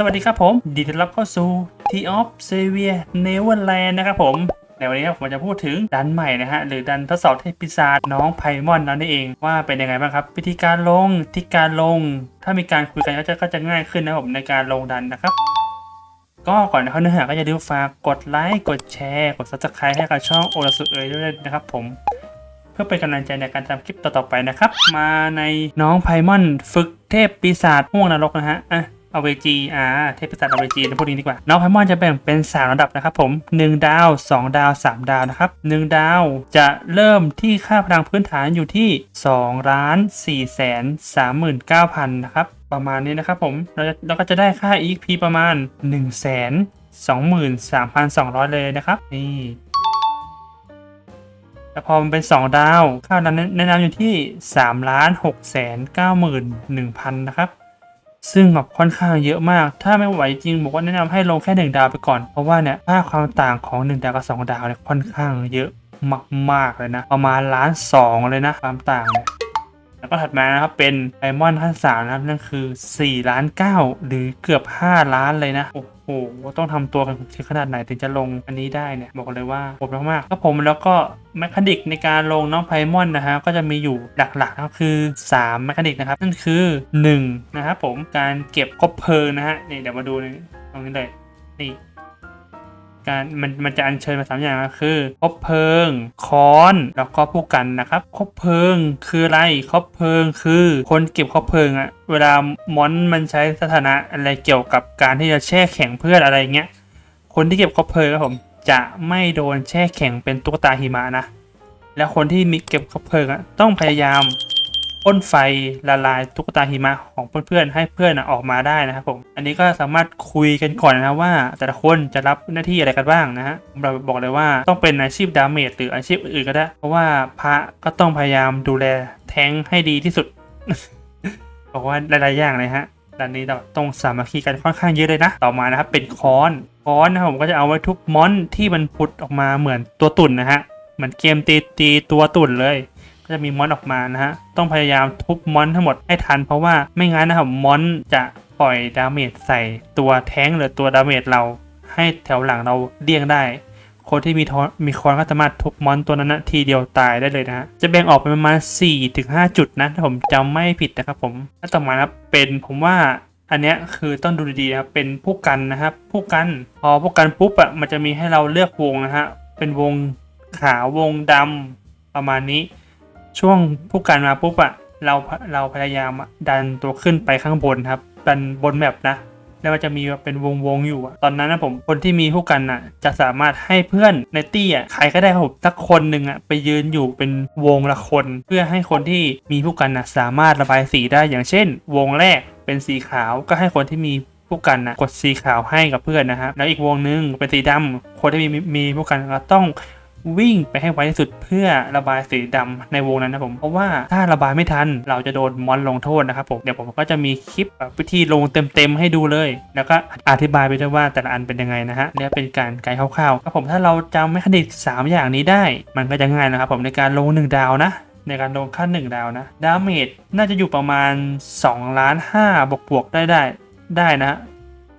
สวัสดีครับผมดีต้อนรับเข้าสู่ T of s a v i o r Neverland นะครับผมในวันนี้ผมจะพูดถึงดันใหม่นะฮะ หรือดันทดสอบเทพปีศาจน้องไพมอนนั่นเองว่าเป็นยังไงบ้างครับ วิธีการลงที่การลง ถ้ามีการคุยกันก็จะก็จะง่ายขึ้นนะครับผมในการลงดันนะครับ ก็ก่อนเข้าเนื้อหาก็อย่าลืมฝากกดไลค์กดแชร์กด subscribe ให้กับช่องโอลสุเอยด้วยนะครับผมเพื่อเป็นกำลังใจในการทำคลิปต่อๆไปนะครับ มาในน้องไพมอนฝึกเทพปีศาจห่วงนรกนะฮะอะ อเวจีอ่าเทพปีศาจเอเวจีในพวกนี้ดีกว่า น้องไพมอนจะแบ่งเป็น 3 ระดับนะครับผม 1 ดาว 2 ดาว 3 ดาวนะครับ 1 ดาวจะเริ่มที่ค่าพลังพื้นฐานอยู่ที่2ล้าน4แสน39,000นะครับ ประมาณนี้นะครับผมเราจะเราก็จะได้ค่า EXP ประมาณ1แสน23,200 เลยนะครับ นี่แต่พอมันเป็น 2 ดาว ค่านั้นแนะนำอยู่ที่3ล้าน6แสน9หมื่น1พันนะครับ ซึ่งแบบค่อนข้างเยอะมาก ถ้าไม่ไหวจริงบอกว่าแนะนำให้ลงแค่ 1 ดาวไปก่อน เพราะว่าเนี่ยค่าความต่างของ 1 ดาวกับ 2 ดาวเนี่ยค่อนข้างเยอะมากๆเลยนะ ประมาณล้านสองเลยนะความต่างเนี่ยแล้วก็ถัดมานะครับเป็นไดมอนด์ขั้นสามนะครับนั่นคือ 4 ล้าน 9 หรือเกือบ 5 ล้านเลยนะโอ้โห ต้องทำตัวกันถึงขนาดไหนถึงจะลงอันนี้ได้เนี่ยบอกเลยว่าโหดมากๆครับผมแล้วก็แมคานิกในการลงน้องไพมอนนะฮะก็จะมีอยู่หลักๆก็คือ3แมคานิกนะครับนั่นคือ1นะครับผมการเก็บคบเพลิงนะฮะนี่เดี๋ยวมาดูในตรงนี้เลยนี่ การมันมันจะอัญเชิญมาสามอย่างก็คือคบเพลิงค้อนแล้วก็ผู้กันนะครับคบเพลิงคืออะไรคบเพลิงคือคนเก็บคบเพลิงอะเวลามอนมันใช้สถานะอะไรเกี่ยวกับการที่จะแช่แข็งเพื่อนอะไรเงี้ยคนที่เก็บคบเพลิงครับผมจะไม่โดนแช่แข็งเป็นตุ๊กตาหิมะนะ แล้วคนที่มีเก็บคบเพลิงอะต้องพยายาม พ่นไฟละลายตุ๊กตาหิมะของเพื่อนๆให้เพื่อนออกมาได้นะครับผม อันนี้ก็สามารถคุยกันก่อนนะว่า แต่ละคนจะรับหน้าที่อะไรกันบ้างนะฮะเราบอกเลยว่าต้องเป็นอาชีพดาเมจหรืออาชีพอื่นก็ได้ เพราะว่าพระก็ต้องพยายามดูแลแท้งให้ดีที่สุด บอกว่าหลายๆอย่างเลยฮะด้านนี้เราต้องสามัคคีกันค่อนข้างเยอะเลยนะ ต่อมานะครับเป็นค้อนค้อนนะครับผมก็จะเอาไว้ทุบมอนที่มันพุดออกมาเหมือนตัวตุ่นนะฮะเหมือนเกมตีตีตัวตุ่นเลย จะมีมอนออกมานะฮะ ต้องพยายามทุบมอนทั้งหมดให้ทัน เพราะว่าไม่งั้นนะครับมอนจะปล่อยดาเมจใส่ตัวแท้งหรือตัวดาเมจเราให้แถวหลังเราเลี่ยงได้คนที่มีทอนมีคอนก็สามารถทุบมอนตัวนั้นนะทีเดียวตายได้เลยนะฮะ จะแบ่งออกเป็นประมาณ4ถึง5จุดนะถ้าผมจำไม่ผิดนะครับผมแล้วต่อมานะครับเป็นผมว่าอันเนี้ยคือต้องดูดีๆนะครับเป็นผู้กันนะครับ ผู้กัน พอผู้กันปุ๊บอะมันจะมีให้เราเลือกวงนะฮะ เป็นวงขาววงดำประมาณนี้ ช่วงผู้กันมาปุ๊บอะเราเราพยายามดันตัวขึ้นไปข้างบนครับดันบนแมปนะแล้วมันจะมีแบบเป็นวงวงๆอยู่อะตอนนั้นนะผมคนที่มีผู้กันอะ จะสามารถให้เพื่อนในตี้อะใครก็ได้ผมสักคนหนึ่งอะไปยืนอยู่เป็นวงละคน เพื่อให้คนที่มีผู้กันอะสามารถระบายสีได้อย่างเช่น วงแรกเป็นสีขาวก็ให้คนที่มีผู้กันนะกดสีขาวให้กับเพื่อนนะครับแล้วอีกวงหนึงเป็นสีดำคนที่มีมีผู้กันก็ต้อง วิ่งไปให้ไวที่สุดเพื่อระบายสีดำในวงนั้นนะผมเพราะว่าถ้าระบายไม่ทัน เราจะโดนมอนลงโทษนะครับผมเดี๋ยวผมก็จะมีคลิปวิธีลงเต็มๆให้ดูเลย แล้วก็อธิบายไปด้วยว่าแต่ละอันเป็นยังไงนะฮะเนี่ยเป็นการไกด์คร่าวๆครับผมถ้าเราจำแมคานิก3 อย่างนี้ได้ มันก็จะง่ายนะครับผมในการลง 1 ดาวนะในการลงขั้น1 ดาวนะดาเมจน่าจะอยู่ประมาณ2ล้าน5บวกบวกๆได้ได้ได้นะ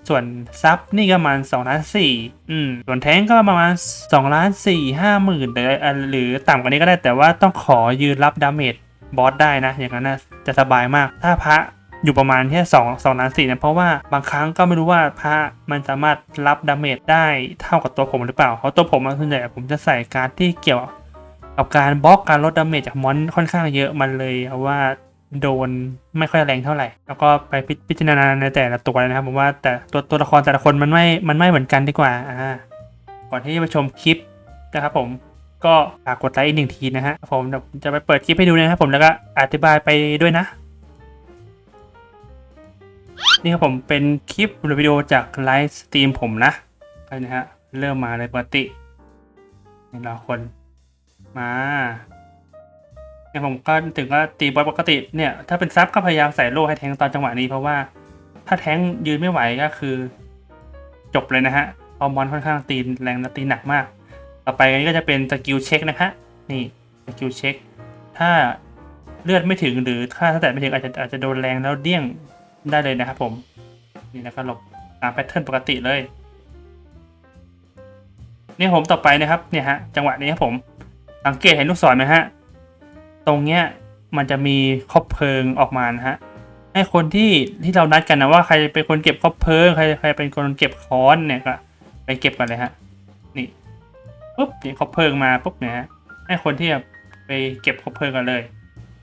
ส่วนซับนี่ก็ประมาณ2ล้าน4อืมส่วนแท้งก็ประมาณ2ล้าน4 5หมื่นหรืออะหรือต่ำกว่านี้ก็ได้แต่ว่าต้องขอยืนรับดาเมจบอสได้นะ อย่างนั้นนะจะสบายมาก ถ้าพระอยู่ประมาณแค่2 2ล้าน4เนี่ยเพราะว่าบางครั้งก็ไม่รู้ว่าพระมันสามารถรับดาเมจได้เท่ากับตัวผมหรือเปล่า เพราะตัวผมส่วนใหญ่ผมจะใส่การดที่เกี่ยวกับการบล็อกการลดดาเมจจากมอนค่อนข้างเยอะมันเลยเอาว่า โดนไม่ค่อยแรงเท่าไหร่ แล้วก็ไปพิจารณาในแต่ละตัวเลยนะครับผมว่าแต่ตัวตัวละครแต่ละคนมันไม่ มันไม่เหมือนกันดีกว่าอ่าก่อนที่จะไปชมคลิปนะครับผมก็ฝากกดไลค์อีกหนึ่งทีนะฮะผมจะไปเปิดคลิปให้ดูนะครับผมแล้วก็อธิบายไปด้วยนะ นี่ครับผมเป็นคลิปหรือวิดีโอจากไลฟ์สตรีมผมนะไปนะฮะเริ่มมาเลยปกติเราคนมา เนี่ยผมก็ถึงก็ตีบอลปกติเนี่ยถ้าเป็นซับก็พยายามใส่โล่ให้แทงตอนจังหวะนี้เพราะว่าถ้าแทงยืนไม่ไหวก็คือ จบเลยนะฮะเพอมอนค่อนข้างตีแรงและตีหนักมาก ต่อไปนี้ก็จะเป็นสกิลเช็คนะฮะนี่สกิลเช็คถ้าเลือดไม่ถึงหรือถ้าถ้าแต่ไม่ถึงอาจจะอาจจะโดนแรงแล้วเดี้ยงได้เลยนะครับผมนี่แล้วก็หลบตามแพทเทิร์นปกติเลยนี่ผมต่อไปนะครับเนี่ยฮะจังหวะนี้ครับผม สังเกตเห็นลูกศรไหมฮะ ตรงเนี้ยมันจะมีคบเพลิงออกมานะฮะให้คนที่ที่เรานัดกันนะว่าใครเป็นคนเก็บคบเพลิงใครใครเป็นคนเก็บค้อนเนี่ยก็ไปเก็บกันเลยฮะนี่ปุ๊บเนี่ยคบเพลิงมาปุ๊บเนี่ยฮะให้คนที่ไปเก็บคบเพลิงกันเลย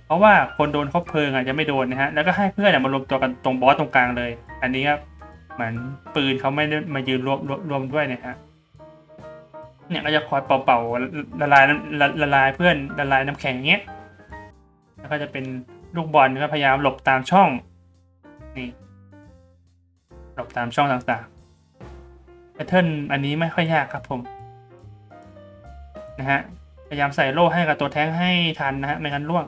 เพราะว่าคนโดนคบเพลิงอาจจะไม่โดนนะฮะแล้วก็ให้เพื่อนมารวมตัวกันตรงบอสตรงกลางเลย อันนี้ครับเหมือนปืนเขาไม่ได้มายืนรวมรวมรวมด้วยเนะฮะเนี่ยก็จะคอยเป่าๆละลายละลายเพื่อนละลายน้ำแข็งเงี้ย แล้วก็จะเป็นลูกบอลก็พยายามหลบตามช่องนี่หลบตามช่องต่างๆแพทเทิร์นอันนี้ไม่ค่อยยากครับผมนะฮะพยายามใส่โล่ให้กับตัวแท้งให้ทันนะฮะไม่งั้นล่วง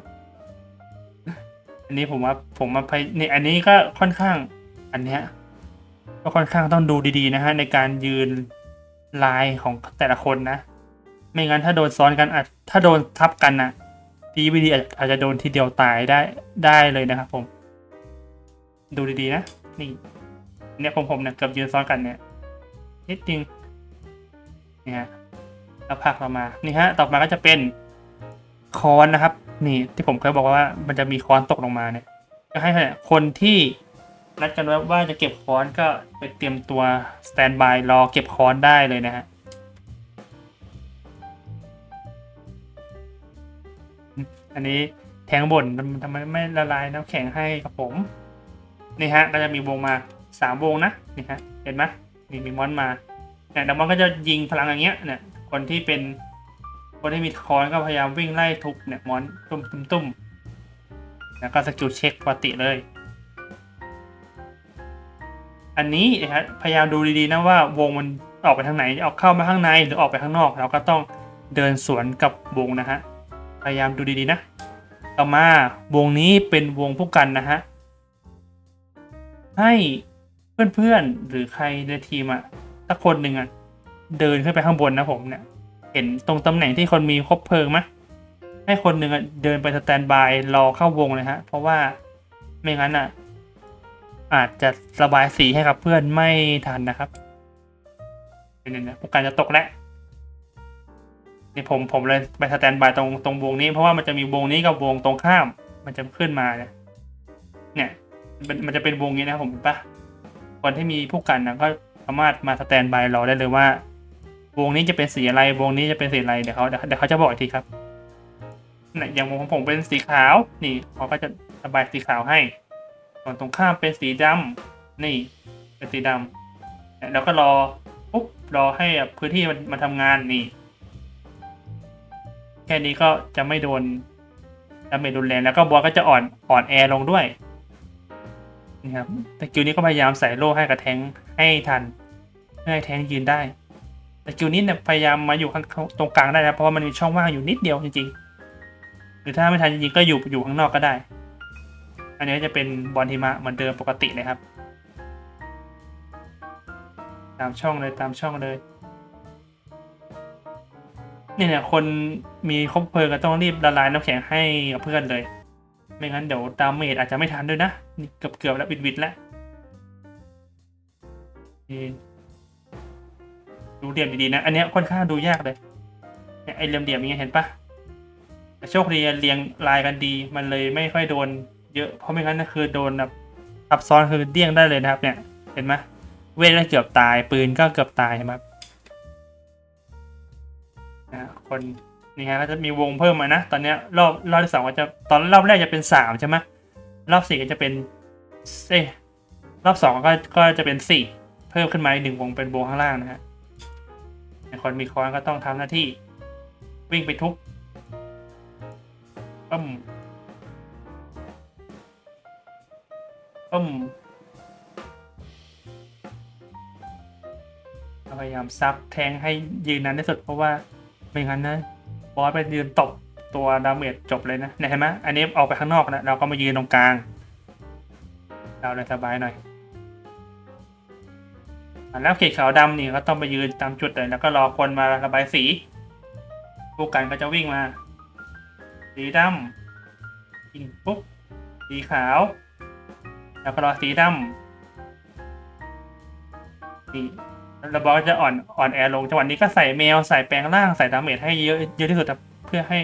อันนี้ผมว่าผมมาพยนี่อันนี้ก็ค่อนข้างอันเนี้ยก็ค่อนข้างต้องดูดีๆนะฮะในการยืนลายของแต่ละคนนะ ไม่งั้นถ้าโดนซ้อนกันอาจถ้าโดนทับกันนะ ดีวีดีอาจจะโดนทีเดียวตายได้ได้เลยนะครับผม ดูดีๆนะ นี่ เนี่ยผมผมเนี่ยเกือบยืนซ้อนกันเนี่ยนิดนึงนี่ฮะแล้วพักเรามา นี่ฮะ ต่อมาก็จะเป็นคอนนะครับ นี่ที่ผมเคยบอกว่ามันจะมีคอนตกลงมาเนี่ยก็ให้คนที่นัดกันไว้ว่าจะเก็บคอนก็ไปเตรียมตัวสแตนบายรอเก็บคอนได้เลยนะฮะ อันนี้แทงบนทำไมไม่ละลายน้ำแข็งให้กับผม นี่ฮะก็จะมีวงมาสามวงนะนี่ฮะเห็นไหมนี่มีมอนมาเนี่ยดัมอนก็จะยิงพลังอย่างเงี้ยเนี่ยคนที่เป็นคนที่มีคอนก็พยายามวิ่งไล่ทุบเนี่ยมอนตุ้มตุ้มตุ้มแล้วก็สกิลเช็คปกติเลย อันนี้นะครับพยายามดูดีๆนะว่าวงมันออกไปทางไหนออกเข้ามาข้างในหรือออกไปข้างนอก เราก็ต้องเดินสวนกับวงนะฮะ พยายามดูดีๆนะ ต่อมาวงนี้เป็นวงผู้กันนะฮะ ให้เพื่อนๆหรือใครในทีมอะสักคนหนึ่งอะเดินขึ้นไปข้างบนนะผมเนี่ย เห็นตรงตำแหน่งที่คนมีคบเพลิงไหมให้คนหนึ่งอะเดินไปสแตนบายรอเข้าวงเลยฮะ เพราะว่าไม่งั้นอะอาจจะระบายสีให้กับเพื่อนไม่ทันนะครับเนี่ยเนี่ยผู้การจะตกแล้ว นี่ผมผมเลยไปสแตนบายตรงตรงวงนี้เพราะว่ามันจะมีวงนี้กับวงตรงข้าม มันจะขึ้นมาเนี่ยเนี่ยมันมันจะเป็นวงนี้นะผมเห็นปะคนที่มีผู้กันนะก็สามารถมาสแตนบายรอได้เลยว่า วงนี้จะเป็นสีอะไร วงนี้จะเป็นสีอะไรเดี๋ยวเขาเดี๋ยวเขาจะบอกอีกทีครับเนี่ยอย่างวงของผมเป็นสีขาว นี่เขาก็จะระบายสีขาวให้ ส่วนตรงข้ามเป็นสีดำนี่ เป็นสีดำเนี่ยแล้วก็รอปุ๊บรอให้พื้นที่มันมันทำงานนี่ แค่นี้ก็จะไม่โดนดาเมจรุนแรงแล้วก็บอสก็จะอ่อนอ่อนแอลงด้วยนี่ครับแต่กิลนี้ก็พยายามใส่โล่ให้กับแทงให้ทันเพื่อให้แทงยืนได้แต่กิลนี้เนี่ยพยายามมาอยู่ข้างตรงกลางได้นะเพราะว่ามันมีช่องว่างอยู่นิดเดียวจริงๆหรือถ้าไม่ทันจริงๆก็อยู่อยู่ข้างนอกก็ได้ อันนี้จะเป็นบอลหิมะเหมือนเดิมปกติเลยครับ ตามช่องเลยตามช่องเลย เนี่ยเนี่ยคนมีคบเพลิงก็ต้องรีบละลายน้ำแข็งให้กับเพื่อนเลย ไม่งั้นเดี๋ยวดาเมจอาจจะไม่ทันด้วยนะ นี่เกือบเกือบแล้วบิดบิดแล้วดูเหลี่ยมดีๆนะ อันนี้ค่อนข้างดูยากเลยเนี่ยไอเหลี่ยมๆอย่างเงี้ยเห็นปะแต่โชคดีเรียงลายกันดี มันเลยไม่ค่อยโดนเยอะเพราะไม่งั้นก็คือโดนแบบทับซ้อนคือเดี้ยงได้เลยนะครับ เนี่ย เห็นไหมเวทก็เกือบตายปืนก็เกือบตายใช่ไหม คนนี่ฮะก็จะมีวงเพิ่มมานะ ตอนนี้รอบรอบที่สองก็จะตอนรอบแรกจะเป็นสามใช่ไหมรอบสี่ก็จะเป็นเอยรอบสองก็ก็จะเป็นสี่เพิ่มขึ้นมาอีกหนึ่งวงเป็นวงข้างล่างนะฮะคนมีคอนก็ต้องทำหน้าที่ วิ่งไปทุบปุ้มปุ้มพยายามซับแทงให้ยืนนานที่สุดเพราะว่า ไม่งั้นนะบอสไปยืนตบตัวดาเมจจบเลยนะเนี่ยเห็นไหมอันนี้ออกไปข้างนอกนะเราก็มายืนตรงกลาง เราเลยสบายหน่อยแล้วเขตขาวดำนี่ก็ต้องไปยืนตามจุดเลยแล้วก็รอคนมาระบายสีผู้กันก็จะวิ่งมา สีดำยิงปุ๊บสีขาว แล้วก็รอสีดำนี่ แล้วบอสก็จะอ่อนอ่อนแอลงจังหวะนี้ก็ใส่แมวใส่แปลงร่างใส่ดาเมจให้เยอะเยอะที่สุดเพื่อให้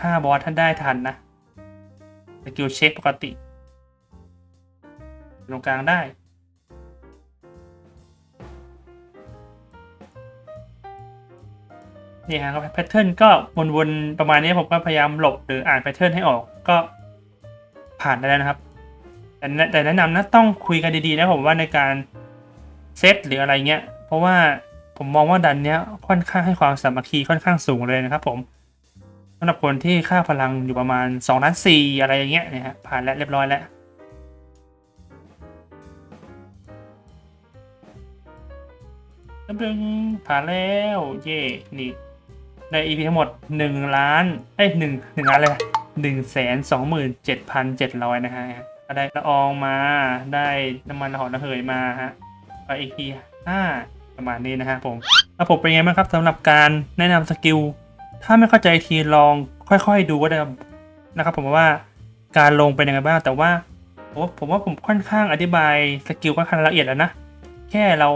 ฆ่าบอสท่านได้ทันนะสกิลเช็คปกติ ตรงกลางได้นี่ฮะแพทเทิร์นก็วนๆประมาณนี้ผมก็พยายามหลบหรืออ่านแพทเทิร์นให้ออกก็ผ่านได้แล้วนะครับ แต่แต่แนะนำนะต้องคุยกันดีๆนะผมว่าในการ เซตหรืออะไรเงี้ย เพราะว่าผมมองว่าดันเนี้ยค่อนข้างให้ความสามัคคีค่อนข้างสูงเลยนะครับผมสำหรับคนที่ค่าพลังอยู่ประมาณ2ล้านสี่อะไรอย่างเงี้ยเนี่ยฮะผ่านแล้วเรียบร้อยแล้วดึงผ่านแล้ว เย่นี่ใน EP ทั้งหมด 1 ล้าน เอ้ยหนึ่งหนึ่งล้านเลยหนึ่งแสนสองหมื่นเจ็ดพันเจ็ดร้อยนะฮะ ได้ละอองมาได้น้ำมันหอระเหยมาฮะ ก็ EP ห้าประมาณนี้นะฮะผมแล้วผมเป็นไงบ้างครับสำหรับการแนะนำสกิล ถ้าไม่เข้าใจทีลองค่อยๆดูก็ได้นะครับผมว่าการลงเป็นยังไงบ้าง แต่ว่าผมว่าผมค่อนข้างอธิบายสกิลค่อนข้างละเอียดแล้วนะ แค่เรา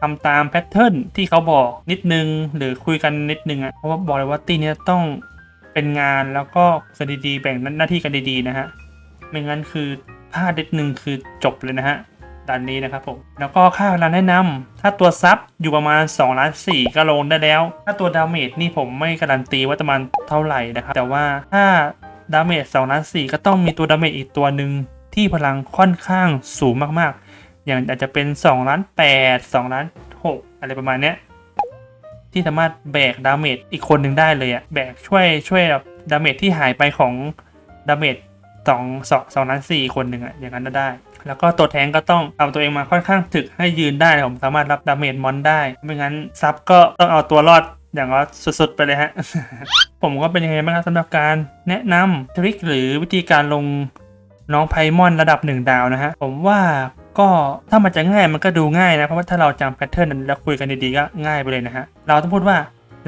ทำตามแพทเทิร์นที่เขาบอกนิดนึง หรือคุยกันนิดนึงอะ่ะเพราะว่าบอกเลยว่าตีเนี้ยต้องเป็นงานแล้วก็กันดีๆแบ่งหน้าที่กันดีๆนะฮะไม่งั้นคือพลาดนิดนึงคือจบเลยนะฮะ ด้านนี้นะครับผม แล้วก็ค่าเวลาแนะนำถ้าตัวซับอยู่ประมาณ2ล้าน4ก็ลงได้แล้ว ถ้าตัวดาเมจนี่ผมไม่การันตีว่าประมาณเท่าไหร่นะครับ แต่ว่าถ้าดาเมจ2ล้าน4ก็ต้องมีตัวดาเมจอีกตัวหนึ่งที่พลังค่อนข้างสูงมากๆ อย่างอาจจะเป็น2ล้าน8 2ล้าน6อะไรประมาณเนี้ยที่สามารถแบกดาเมจอีกคนหนึ่งได้เลยอะแบกช่วยช่วยแบบดาเมจที่หายไปของดาเมจสองสองสองล้านสี่คนหนึ่งอะอย่างนั้นก็ได้ แล้วก็ตัวแทงก็ต้องเอาตัวเองมาค่อนข้างถึกให้ยืนได้ผมสามารถรับดาเมจมอนได้ไม่งั้นซับก็ต้องเอาตัวรอดอย่างว่าสุดๆ ไปเลยฮะ ผมก็เป็นยังไงบ้างครับสำหรับการแนะนำทริคหรือวิธีการลงน้องไพมอนระดับหนึ่งดาวนะฮะ ผมว่าก็ถ้ามันจะง่ายมันก็ดูง่ายนะ เพราะว่าถ้าเราจำแพทเทิร์นนันแล้วคุยกันดีๆ ก็ง่ายไปเลยนะฮะ เราต้องพูดว่า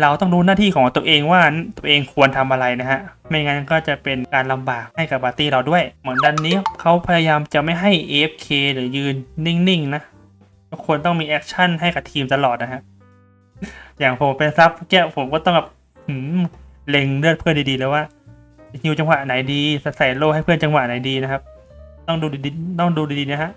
เราต้องรู้หน้าที่ของตัวเองว่าตัวเองควรทำอะไรนะฮะ ไม่งั้นก็จะเป็นการลำบากให้กับปาร์ตี้เราด้วย เหมือนดันนี้เขาพยายามจะไม่ให้ AFK หรือยืนนิ่งๆนะทุกคนต้องมีแอคชั่นให้กับทีมตลอดนะฮะ อย่างผมเป็นซับแก้ผมก็ต้องแบบหืมเล็งเลือดเพื่อนดีๆแล้วว่าฮิวจังหวะไหนดีใส่โล่ให้เพื่อนจังหวะไหนดีนะครับ ต้องดูดีๆต้องดูดีๆนะฮะ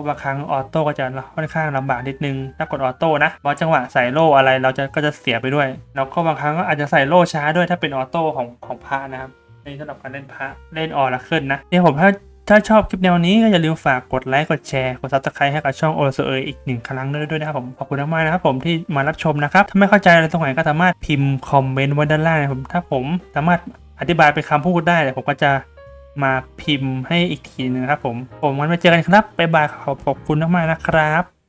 ราะบางครั้งออโต้ก็จะค่อนข้างลำบากนิดนึงถ้ากดออโต้นะเพราะจังหวะใส่โล่อะไรเราจะก็จะเสียไปด้วย แล้วก็บางครั้งก็อาจจะใส่โล่ช้าด้วยถ้าเป็นออโต้ของของพระนะครับในสำหรับการเล่นพระเล่นออละขึ้นนะเนี่ยผมถ้าถ้าชอบคลิปแนวนี้ก็อย่าลืมฝากกดไลค์กดแชร์กดซับสไครต์ให้กับช่องโอ s เออีกหนึ่งครั้งด้วยด้วยนะครับผมขอบคุณมากนะครับผมที่มารับชมนะครับถ้าไม่เข้าใจอะไรตรงไหนก็สามารถพิมพ์คอมเมนต์ไว้ด้านล่างนะผมถ้าผมสามารถอธิบายเป็นคำพูดได้ผมก็จะ มาพิมพ์ให้อีกทีนึงครับผม ผมมันไปเจอกันครับบ๊ายบายขอบคุณมากๆนะครับ